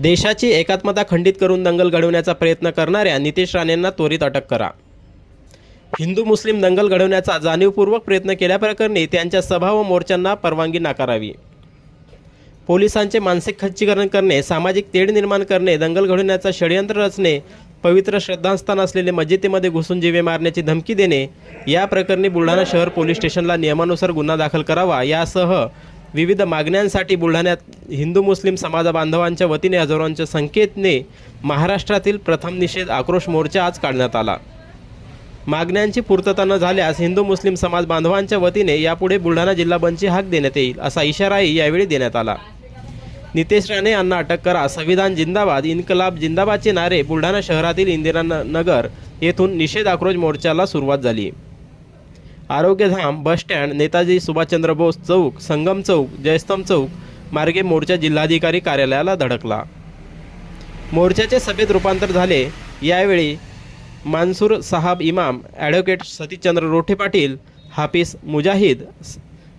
देशाची एकात्मता खंडित करून दंगल घडवण्याचा प्रयत्न करणाऱ्या नितेश राणेंना त्वरित अटक करा. हिंदू मुस्लिम दंगल घडवण्याचा जाणीवपूर्वक प्रयत्न केल्याप्रकरणी त्यांच्या सभा व मोर्चांना परवानगी नाकारावी. पोलिसांचे मानसिक खच्चीकरण करणे सामाजिक तेढ निर्माण करणे दंगल घडवण्याचा षडयंत्र रचणे पवित्र श्रद्धास्थान असलेले मस्जिदीमध्ये घुसून जीवे मारण्याची धमकी देणे या प्रकरणी बुलढाणा शहर पोलीस स्टेशनला नियमानुसार गुन्हा दाखल करावा यासह विविध मागण्यांसाठी बुलढाण्यात हिंदू मुस्लिम समाजबांधवांच्या वतीने हजारोंच्या संकेतने महाराष्ट्रातील प्रथम निषेध आक्रोश मोर्चा आज काढण्यात आला. मागण्यांची पूर्तता न झाल्यास हिंदू मुस्लिम समाज बांधवांच्या वतीने यापुढे बुलढाणा जिल्हा बंदची हाक देण्यात येईल असा इशाराही यावेळी देण्यात आला. नितेश राणे यांना अटक करा संविधान जिंदाबाद इन्कलाब जिंदाबादचे नारे बुलढाणा शहरातील इंदिरा नगर येथून निषेध आक्रोश मोर्चाला सुरुवात झाली. आरोग्यधाम बसस्टँड नेताजी सुभाषचंद्र बोस चौक संगम चौक जयस्तंभ चौक मार्गे मोर्चा जिल्हाधिकारी कार्यालयाला धडकला. मोर्चाचे सभेत रूपांतर झाले. यावेळी मान्सूर साहब इमाम ॲडव्होकेट सतीशचंद्र रोठे पाटील हाफिज मुजाहिद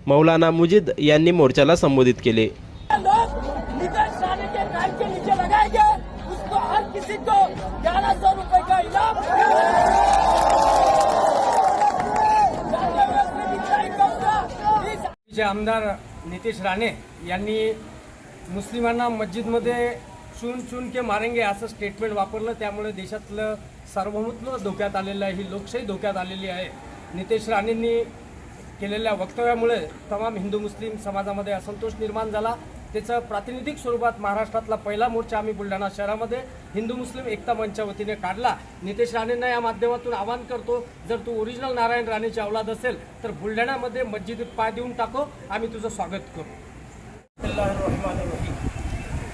मौलाना मुजिद यांनी मोर्चाला संबोधित केले. जे आमदार नितेश राणे यांनी मुस्लिमांना मस्जिदमध्ये चून चून के मारेंगे असं स्टेटमेंट वापरलं. त्यामुळे देशातलं सार्वभौमत्व धोक्यात आलेलं आहे. ही लोकशाही धोक्यात आलेली आहे. नितेश राणेंनी केलेल्या वक्तव्यामुळे तमाम हिंदू मुस्लिम समाजामध्ये असंतोष निर्माण झाला. त्याचं प्रातिनिधिक स्वरूपात महाराष्ट्रातला पहिला मोर्चा आम्ही बुलढाणा शहरामध्ये हिंदू मुस्लिम एकता मंचच्या वतीने काढला. नितेश राणेंना या माध्यमातून आवाहन करतो जर तू ओरिजिनल नारायण राणेची अवलाद असेल तर बुलढाण्यामध्ये मस्जिदीत पाय देऊन टाको. आम्ही तुझं स्वागत करू.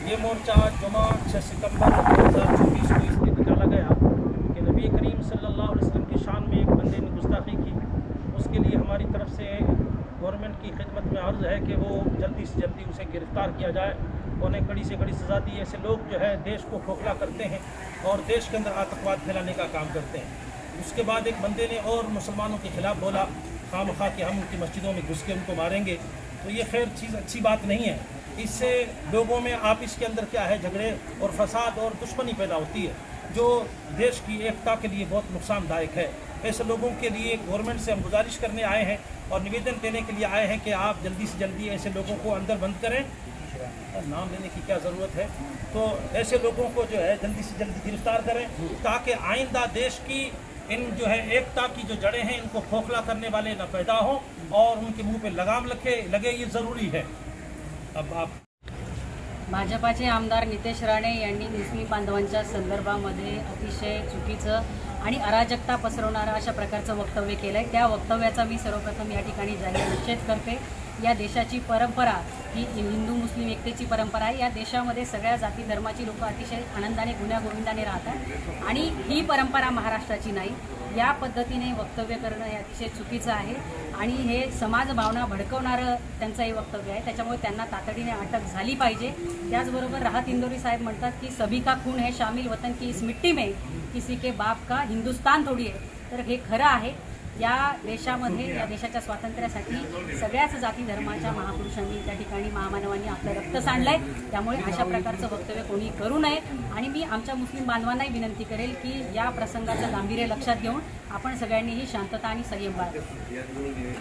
हे ये मोर्चा जमा सितंबर दोन हज़ार चोवीस है कि वो जल्दी से जल्दी उसे गिरफ़्तार किया जाए। उन्हें कड़ी से कड़ी सज़ा दी। ऐसे लोग जो है देश को खोखला करते हैं और देश के अंदर आतंकवाद फैलाने का काम करते हैं। उसके बाद एक बंदे ने और मुसलमानों के खिलाफ बोला खाम खा कि हम उनकी मस्जिदों में घुस के उनको मारेंगे। तो ये खैर चीज़ अच्छी बात नहीं है। इससे लोगों में आपस के अंदर क्या है? झगड़े और फसाद और दुश्मनी पैदा होती है। जो देश की एकता के लिए बहुत नुकसानदायक है। ऐसे लोगों के लिए गवर्नमेंट से हम गुजारिश करने आए हैं और निवेदन देने के लिए आए हैं कि आप जल्दी से जल्दी ऐसे लोगों को अंदर बंद करें। नाम लेने की क्या ज़रूरत है? तो ऐसे लोगों को जो है जल्दी से जल्दी गिरफ़्तार करें ताकि आइंदा देश की इन जो है एकता की जो जड़ें हैं, इनको खोखला करने वाले न पैदा हों और उनके मुँह पे लगाम लगे लगे, ये ज़रूरी है। अब आप भाजपाचे आमदार नितेश राणे यांनी मुस्लिम बांधवांच्या संदर्भामध्ये अतिशय चुकीचं आणि अराजकता पसरवणारं अशा प्रकारचं वक्तव्य केलं आहे त्या वक्तव्याचा मी सर्वप्रथम या ठिकाणी जाहीर निषेध करते. या देशाची परंपरा ही हिंदू मुस्लिम एकतेची परंपरा आहे. या देशामध्ये सगळ्या जाती धर्माची लोक अतिशय आनंदाने गुण्यागोविंदाने राहतात. आणि ही परंपरा महाराष्ट्राची नाही. या पद्धतीने वक्तव्य करणं हे अतिशय चुकीचं आहे. आणि हे समाजभावना भडकवणारं त्यांचं हे वक्तव्य आहे. त्याच्यामुळे त्यांना तातडीने अटक झाली पाहिजे. त्याचबरोबर राहत इंदोरी साहेब म्हणतात की सभी का खून है शामिल वतन की इस मिट्टी में किसी के बाप का हिंदुस्तान थोडी आहे तर हे खरं आहे. या देशामध्ये या देशाच्या स्वातंत्र्यासाठी सगळ्याच जाती धर्माच्या महापुरुषांनी त्या ठिकाणी महामानवांनी आपलं रक्त सांडलंय. त्यामुळे अशा प्रकारचं वक्तव्य कोणी करू नये. आणि मी आमच्या मुस्लिम बांधवांनाही विनंती करेल की या प्रसंगाचं गांभीर्य लक्षात घेऊन आपण सगळ्यांनीही शांतता आणि संयम बाळगावा